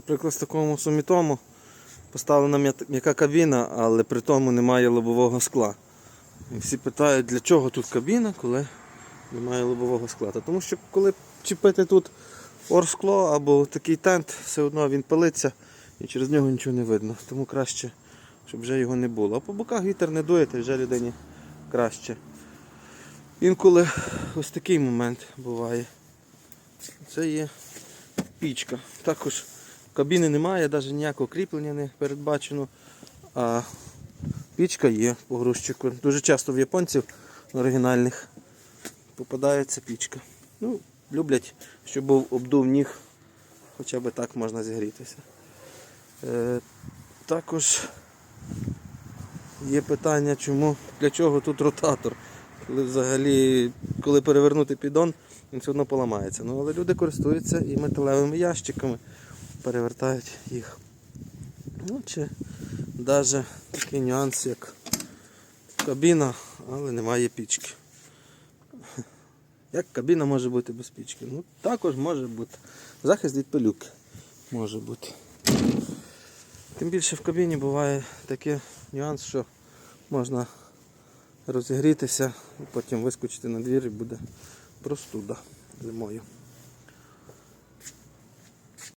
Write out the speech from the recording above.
Наприклад, з такому сумітому поставлена м'яка кабіна, але при тому немає лобового скла. І всі питають, для чого тут кабіна, коли немає лобового скла. Та тому що коли чіпити тут орскло або такий тент, все одно він палиться і через нього нічого не видно. Тому краще, щоб вже його не було. А по боках вітер не дує, то вже людині краще. Інколи ось такий момент буває. Це є пічка. Також кабіни немає, навіть ніякого кріплення не передбачено. А пічка є по грузчику. Дуже часто в японців оригінальних попадається пічка. Ну, люблять, щоб був обдув ніг, хоча б так можна зігрітися. Е, також є питання, чому, для чого тут ротатор. Коли взагалі, коли перевернути піддон, він все одно поламається. Ну, але люди користуються і металевими ящиками, перевертають їх. Ну, чи навіть такий нюанс, як кабіна, але немає пічки. Як кабіна може бути без пічки? Ну, також може бути. Захист від пилюки може бути. Тим більше в кабіні буває такий нюанс, що можна розігрітися, потім вискочити на двір і буде простуда зимою.